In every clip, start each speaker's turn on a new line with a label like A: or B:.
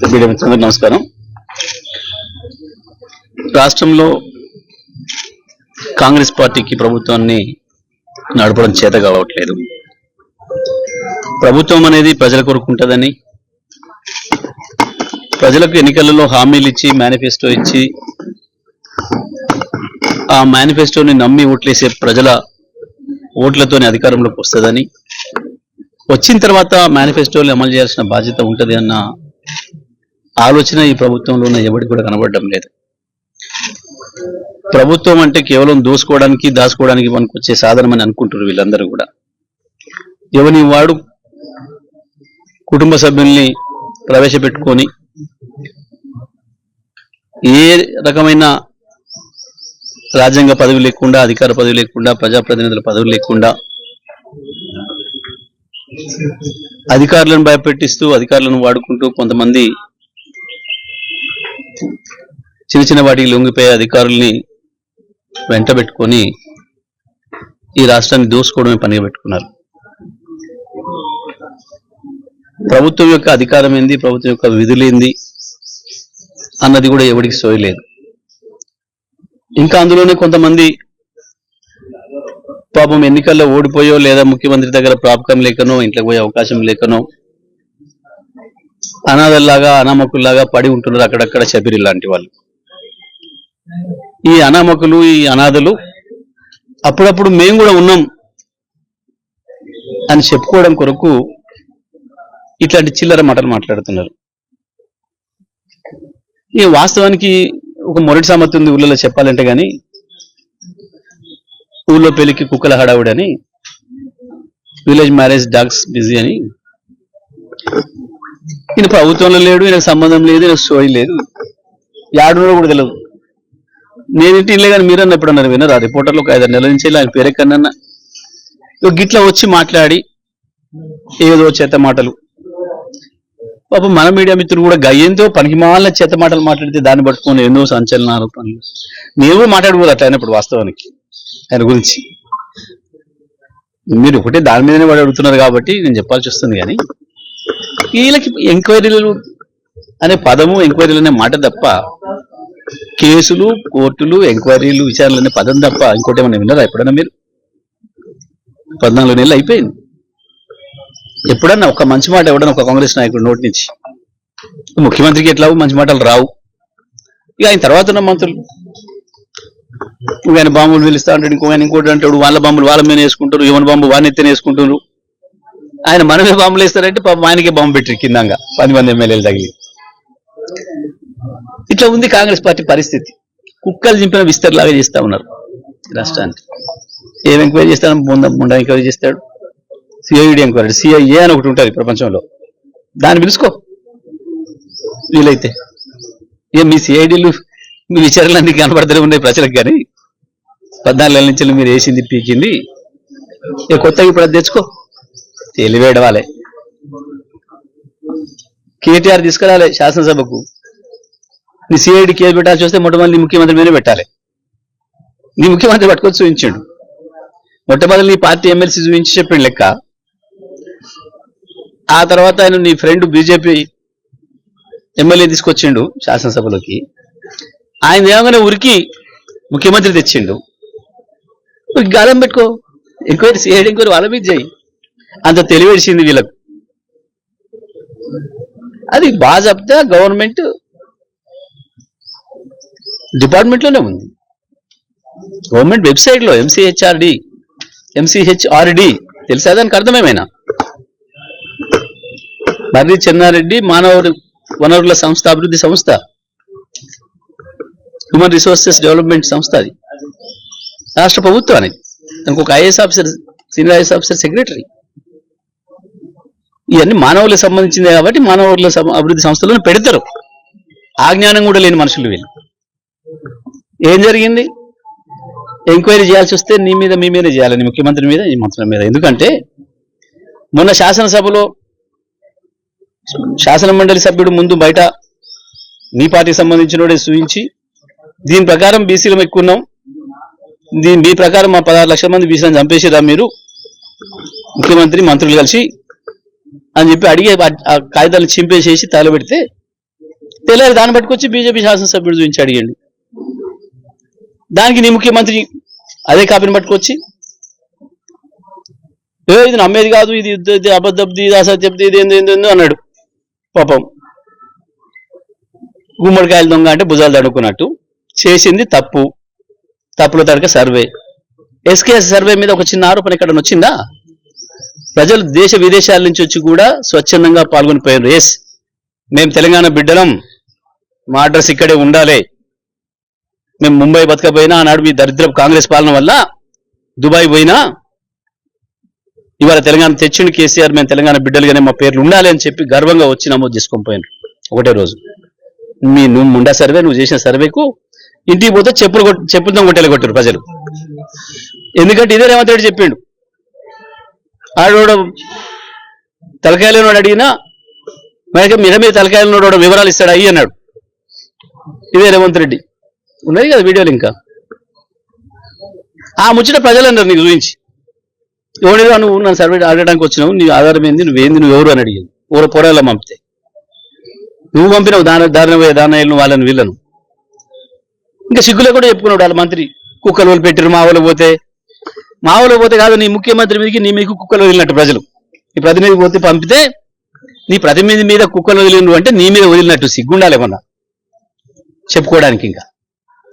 A: Media మిత్రులందరికీ నమస్కారం. రాష్ట్రంలో కాంగ్రెస్ పార్టీకి ప్రభుత్వాన్ని నడపడం చేత కావట్లేదు. ప్రభుత్వం అనేది ప్రజల కొరకు ఉంటుందని ప్రజలకు ఎన్నికలలో హామీలు ఇచ్చి మేనిఫెస్టో ఇచ్చి ఆ మేనిఫెస్టోని నమ్మి ఓట్లేసే ప్రజల ఓట్లతోనే అధికారంలోకి వస్తుందని వచ్చిన తర్వాత మేనిఫెస్టోలు అమలు చేయాల్సిన బాధ్యత ఉంటది అన్న ఆలోచన ఈ ప్రభుత్వంలో ఉన్న ఎవరికి కూడా కనబడడం లేదు. ప్రభుత్వం అంటే కేవలం దోసుకోవడానికి దాచుకోవడానికి మనకు వచ్చే సాధనం అని అనుకుంటారు వీళ్ళందరూ కూడా. ఎవని వాడు కుటుంబ సభ్యుల్ని ప్రవేశపెట్టుకొని ఏ రకమైన రాజ్యాంగ పదవి లేకుండా అధికార పదవి లేకుండా ప్రజాప్రతినిధుల పదవి లేకుండా అధికారులను భయపెట్టిస్తూ అధికారులను వాడుకుంటూ కొంతమంది చిన్న చిన్న వాటికి లొంగిపోయే అధికారుల్ని వెంట పెట్టుకొని ఈ రాష్ట్రాన్ని దోసుకోవడమే పనిగా పెట్టుకున్నారు. ప్రభుత్వం యొక్క అధికారం ఏంది? ప్రభుత్వం యొక్క విధులేంది అన్నది కూడా ఎవరికి సోయలేదు ఇంకా అందులోనే కొంతమంది పాపం ఎన్నికల్లో ఓడిపోయో లేదా ముఖ్యమంత్రి దగ్గర ప్రాపకం లేకనో ఇంట్లోకి పోయే అవకాశం లేకనో అనాథల్లాగా అనామకుల్లాగా పడి ఉంటున్నారు అక్కడక్కడ శబిరి లాంటి వాళ్ళు. ఈ అనామకులు ఈ అనాథలు అప్పుడప్పుడు మేము కూడా ఉన్నాం అని చెప్పుకోవడం కొరకు ఇట్లాంటి చిల్లర మాటలు మాట్లాడుతున్నారు. ఈ వాస్తవానికి ఒక మొరటి సామర్థ్యం ఉంది ఊళ్ళలో చెప్పాలంటే కానీ ఊళ్ళో పెళ్ళికి కుక్కల హడావుడి అని విలేజ్ మ్యారేజ్ డాగ్స్ బిజీ అని ఈయన ప్రభుత్వంలో లేడు ఈయనకు సంబంధం లేదు ఈయనకు స్టోరీ లేదు. యాడునో కూడా తెలియదు నేనింటి ఇల్లే కానీ మీరన్నా ఎప్పుడు అన్నారు వినరా రిపోర్టర్లు ఒక ఐదారు నెలల నుంచి ఆయన పేరెక్కన్నా గిట్లా వచ్చి మాట్లాడి ఏదో చేత మాటలు. పాప మన మీడియా మిత్రులు కూడా గయ్యంతో పనికిమాల చేత మాటలు మాట్లాడితే దాన్ని పట్టుకొని ఎన్నో సంచలనాలు పనులు. నేను కూడా మాట్లాడకూడదు అట్లా ఇప్పుడు వాస్తవానికి ఆయన గురించి. మీరు ఒకటే దాని మీదనే వాడు అడుగుతున్నారు కాబట్టి నేను చెప్పాల్సి వస్తుంది కానీ వీళ్ళకి ఎంక్వైరీలు అనే పదము ఎంక్వైరీలు అనే మాట తప్ప కేసులు కోర్టులు ఎంక్వైరీలు విచారణలు అనే పదం తప్ప ఇంకోటి ఏమైనా విన్నారా ఎప్పుడన్నా మీరు? పద్నాలుగు నెలలు అయిపోయింది. ఎప్పుడన్నా ఒక మంచి మాట ఎవడన్నా ఒక కాంగ్రెస్ నాయకుడు నోటి నుంచి? ముఖ్యమంత్రికి ఎట్లా మంచి మాటలు రావు. ఇక ఆయన తర్వాత ఉన్న మంత్రులు. ఇంకో ఆయన బాంబులు పిలుస్తా అంటాడు ఇంకో ఆయన ఇంకోటి అంటాడు వాళ్ళ బాంబులు వాళ్ళ మీద వేసుకుంటారు యువన బాంబు వాడిని ఎత్తిన వేసుకుంటారు ఆయన మనమే బాంబులు వేస్తారంటే పాపం ఆయనకే బాంబు పెట్టారు కిందంగా. పది మంది ఎమ్మెల్యేలు తగిలి. ఇట్లా ఉంది కాంగ్రెస్ పార్టీ పరిస్థితి. కుక్కలు చింపిన విస్తరలాగా చేస్తా ఉన్నారు రాష్ట్రానికి. ఏం ఎంక్వైరీ చేస్తాను ముంద ముండ ఎంక్వైరీ చేస్తాడు. CID enquiry. సిఐఏ అని ఒకటి ఉంటుంది ప్రపంచంలో. దాన్ని పిలుచుకో. వీలైతే. ఏ మీ సిఐడిలు మీ విచారణలు అన్ని కనపడతూనే ఉన్నాయి ప్రజలకు కానీ. పద్నాలుగు నెలల నుంచి మీరు వేసింది పీకింది. ఏ కొత్తగా ఇప్పుడు అది తెచ్చుకో. తెలివేడవాలే. కేటీఆర్ తీసుకురాలే శాసనసభకు. నీ సిఐడి కేసు పెట్టాల్సి వస్తే మొట్టమొదటి నీ ముఖ్యమంత్రి మీదనే పెట్టాలి. నీ ముఖ్యమంత్రి పట్టుకొని చూపించాడు. మొట్టమొదటి నీ పార్టీ ఎమ్మెల్సీ చూపించి చెప్పిండు లెక్క. ఆ తర్వాత ఆయన నీ ఫ్రెండ్ బీజేపీ ఎమ్మెల్యే తీసుకొచ్చిండు శాసనసభలోకి. ఆయన ఏమగానే ఉరికి ముఖ్యమంత్రి తెచ్చిండు. గాలం పెట్టుకో. ఎంక్వైరీ సిఐడి ఎంక్వైరీ వాళ్ళ మీద చేయి. అంత తెలివేసింది వీళ్ళకు. అది బాజాబ్తా గవర్నమెంట్ డిపార్ట్మెంట్లోనే ఉంది. గవర్నమెంట్ వెబ్సైట్లో ఎంసీహెచ్ఆర్డి ఎంసీహెచ్ఆర్డి తెలుసా? దానికి అర్థమేమైనా? మర్రి చెన్నారెడ్డి మానవ వనరుల సంస్థ అభివృద్ధి సంస్థ హ్యూమన్ రిసోర్సెస్ డెవలప్మెంట్ సంస్థ అది. రాష్ట్ర ప్రభుత్వానికి. దానికి ఒక IAS officer senior IAS officer secretary. ఇవన్నీ మానవులకు సంబంధించిందే కాబట్టి మానవుల అభివృద్ధి సంస్థలను పెడతారు. ఆ జ్ఞానం కూడా లేని మనుషులు వీళ్ళు. ఏం జరిగింది? ఎంక్వైరీ చేయాల్సి వస్తే నీ మీద మీ మీద చేయాలని ముఖ్యమంత్రి మీద ఈ మంత్రుల మీద. ఎందుకంటే మొన్న శాసనసభలో శాసన మండలి సభ్యుడు ముందు బయట నీ పార్టీకి సంబంధించిన సూచించి దీని ప్రకారం బీసీలు ఎక్కున్నాం దీని మీ ప్రకారం మా పదహారు లక్షల మంది బీసీలను చంపేసిరా మీరు? ముఖ్యమంత్రి మంత్రులు కలిసి అని చెప్పి అడిగి ఆ- కాగితాలు చింపేసేసి తగలబెడితే తెలియదు దాన్ని పట్టుకొచ్చి బీజేపీ శాసనసభ్యుడు చూపించి అడిగండి. దానికి నీ ముఖ్యమంత్రి అదే కాపీని పట్టుకొచ్చి ఏ ఇది నమ్మేది కాదు ఇది ఇది- అబద్ధబ్ది ఇది అసత్యబ్ది ఇది ఏంది ఏంది అన్నాడు. పాపం గుమ్మడికాయలు దొంగ అంటే భుజాలు తడుకున్నట్టు చేసింది తప్పు. తప్పుల తడక సర్వే. ఎస్కేఎస్ సర్వే మీద ఒక చిన్న ఆరోపణ ఇక్కడ వచ్చిందా? ప్రజలు దేశ విదేశాల నుంచి వచ్చి కూడా స్వచ్ఛందంగా పాల్గొనిపోయారు ఎస్ మేము తెలంగాణ బిడ్డలం. మా అడ్రస్ ఇక్కడే ఉండాలి. మేము ముంబై బతకపోయినా ఆనాడు మీ దరిద్రపు కాంగ్రెస్ పాలన వల్ల దుబాయ్ పోయినా ఇవాళ తెలంగాణ తెచ్చిన కేసీఆర్ మేము తెలంగాణ బిడ్డలుగానే మా పేర్లు ఉండాలి అని చెప్పి గర్వంగా వచ్చి నమోదు చేసుకొని పోయాను ఒకటే రోజు. మీ నువ్వు ముండా సర్వే నువ్వు చేసిన సర్వేకు ఇంటికి పోతే చెప్పులు కొట్- చెప్పులతో కొట్టేలు కొట్టారు ప్రజలు. ఎందుకంటే ఇదే రేవంత్ రెడ్డి చెప్పిండు. ఆడోడు తలకాయలు అడిగినా మనకి మీద మీద తలకాయలు వివరాలు ఇస్తాడు అయ్యి? అన్నాడు. ఇదే రేవంత్ రెడ్డి. ఉన్నది కదా వీడియోలు ఇంకా. ఆ ముచ్చట ప్రజలు అన్నారు నీకు చూపించి. ఎవడేదో నువ్వు నన్ను సర్వే అడగడానికి వచ్చినావు నీ ఆధారం ఏంది నువ్వేంది నువ్వు ఎవరు? అని అడిగింది. ఊర పొరాల పంపితే. నువ్వు పంపినావు దాని దారిన పోయే వాళ్ళని వీళ్ళను. ఇంకా సిగ్గులే కూడా చెప్పుకున్నాడు వాళ్ళ మంత్రి. కుక్కలు వాళ్ళు పెట్టిరు మా వాళ్ళు పోతే. మా పోతే కాదు నీ ముఖ్యమంత్రి మీదకి నీ మీకు కుక్కలు వదిలినట్టు ప్రజలు. నీ ప్రతినిధి పోతే పంపితే నీ ప్రతినిధి మీద కుక్కలు వదిలిండు అంటే నీ మీద వదిలినట్టు సిగ్గుండాలి ఏమన్నా? చెప్పుకోవడానికి ఇంకా.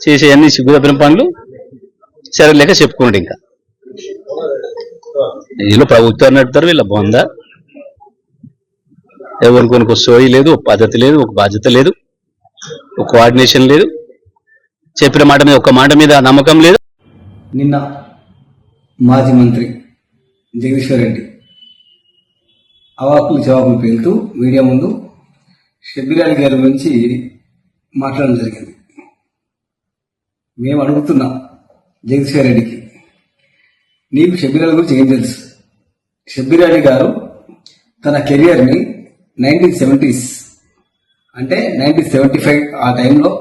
A: చేసే అన్ని సిగ్గు తప్పిన పనులు సరే లేక చెప్పుకోండి ఇంకా. వీళ్ళు ప్రభుత్వం నడుపుతారు వీళ్ళ బొంద. ఎవరికి ఒక సోయి లేదు ఒక పద్ధతి లేదు ఒక బాధ్యత లేదు ఒక కోఆర్డినేషన్ లేదు. చెప్పిన మాట మీద ఒక మాట మీద నమ్మకం లేదు.
B: నిన్న మాజీ మంత్రి జగదీశ్వర్ రెడ్డి. అవాకులు జవాబులు పేలుతూ మీడియా ముందు షబ్బీర్ అలీ గారి గురించి మాట్లాడడం జరిగింది. మేము అడుగుతున్నాం జగదీశ్వర్ రెడ్డికి నీకు షబ్బీర్ అలీ గురించి ఏం తెలుసు? షబ్బీర్ అలీ గారు తన కెరియర్ని నైన్టీన్ సెవెంటీస్ అంటే నైన్టీన్ సెవెంటీ ఫైవ్ ఆ టైంలో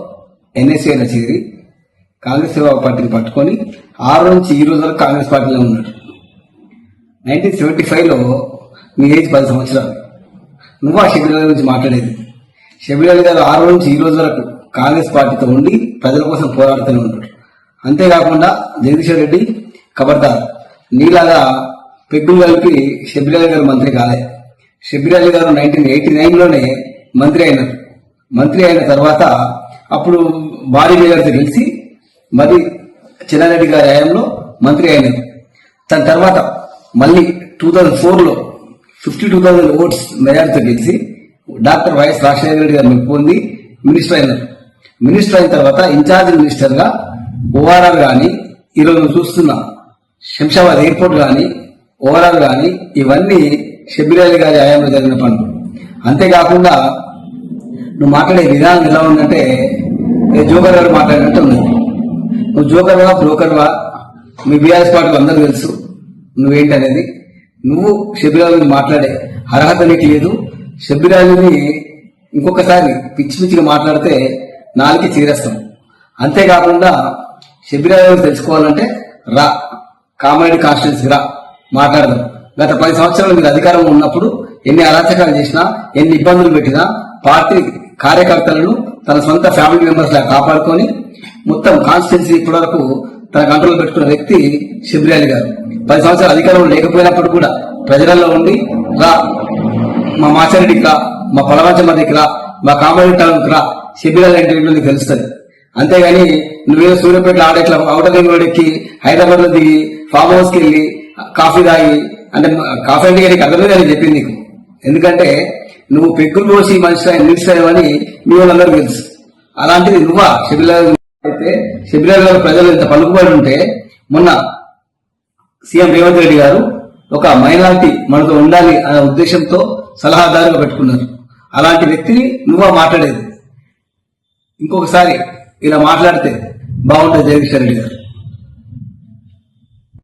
B: ఎన్ఎస్ఏలో చేరి కాంగ్రెస్ సేవా పార్టీని పట్టుకొని ఆరు నుంచి ఈ రోజు వరకు కాంగ్రెస్ పార్టీలో ఉన్నాడు. నైన్టీన్ సెవెంటీ ఫైవ్లో మీ ఏజ్ పది సంవత్సరాలు. నువ్వు ఆ షబీర్ గురించి మాట్లాడేది. షబీర్ అలీ గారు ఆరు నుంచి ఈ రోజు వరకు కాంగ్రెస్ పార్టీతో ఉండి ప్రజల కోసం పోరాడుతూనే ఉన్నాడు. అంతేకాకుండా జగదీశ్వర్ రెడ్డి కబర్దార్ నీలాగా పెగ్గులు కలిపి షబీర్ అలీ గారు మంత్రి కాలే. షబీర్ అలీ గారు నైన్టీన్ ఎయిటీ నైన్లోనే మంత్రి అయినారు. మంత్రి అయిన తర్వాత అప్పుడు భారీ గారితో కలిసి మరి చిన్నారెడ్డి గారి హయాంలో మంత్రి అయినది దాని తర్వాత మళ్ళీ టూ థౌజండ్ ఫోర్లో ఫిఫ్టీ టూ థౌజండ్ ఓట్స్ మెజార్టీతో గెలిచి డాక్టర్ వైఎస్ రాజశేఖర రెడ్డి గారు పొంది మినిస్టర్ అయినారు మినిస్టర్ అయిన తర్వాత ఇన్ఛార్జ్ మినిస్టర్గా ఓఆర్ఆర్ కానీ ఈరోజు చూస్తున్నా శంషాబాద్ ఎయిర్పోర్ట్ కానీ ఓఆర్ఆర్ కానీ ఇవన్నీ షబీరాలి గారి హయాంలో జరిగిన పనులు అంతేకాకుండా నువ్వు మాట్లాడే విధానం ఎలా ఉందంటే జోగర్ గారు మాట్లాడినట్టు ఉంది నువ్వు జోకర్వా బ్రోకర్వా మీ బీఆర్ఎస్ పార్టీ అందరూ తెలుసు. నువ్వేంటనేది? నువ్వు షబీరాజుని మాట్లాడే అర్హత నీకు లేదు. షబీరాజుని ఇంకొకసారి పిచ్చి పిచ్చిగా మాట్లాడితే నాలుగు చీరేస్తాం. అంతేకాకుండా షబీరాజు తెలుసుకోవాలంటే రా. కామారెడ్డి కాన్స్టిట్యున్సీ రా. మాట్లాడదాం. గత పది సంవత్సరాలు మీరు అధికారంలో ఉన్నప్పుడు ఎన్ని అరాచకాలు చేసినా ఎన్ని ఇబ్బందులు పెట్టినా పార్టీ కార్యకర్తలను తన సొంత ఫ్యామిలీ మెంబర్స్ లా కాపాడుకొని మొత్తం కాన్స్టిట్యున్సీ ఇప్పటివరకు తన కంట్రోల్ పెట్టుకున్న వ్యక్తి శిబిరాలి గారు. పది సంవత్సరాలు అధికారంలో లేకపోయినప్పుడు కూడా ప్రజలలో ఉండి రా మా మాచారెడ్డికి రా మా పొలవంచమదికి రా మా కామారెడ్డి టౌన్కి రా శిబిరాలు ఏంటో నీకు తెలుస్తుంది. అంతేగాని నువ్వేదో సూర్యాపేటలో ఆడేట్లా అవుటర్ రింగ్ రోడ్ ఎక్కి హైదరాబాద్లో దిగి ఫామ్ హౌస్కి వెళ్ళి కాఫీ తాగి అంటే కాఫీ అంటే నీకు అర్థమే నేను చెప్పింది నీకు. ఎందుకంటే నువ్వు పెగ్గులు పోసి మనిషి నిలిచావని మీ వాళ్ళందరూ తెలుసు. అలాంటిది నువ్వా శిబిరాలు అయితే శబిలా ప్రజలు ఇంత పలుకుబడి ఉంటే మొన్న సీఎం రేవంత్ రెడ్డి గారు ఒక మైనార్టీ మనతో ఉండాలి అనే ఉద్దేశంతో సలహాదారుగా పెట్టుకున్నారు. అలాంటి వ్యక్తిని నువ్వా మాట్లాడేది? ఇంకొకసారి ఇలా మాట్లాడితే బాగుంటుంది జగదీశ్వర రెడ్డి గారు.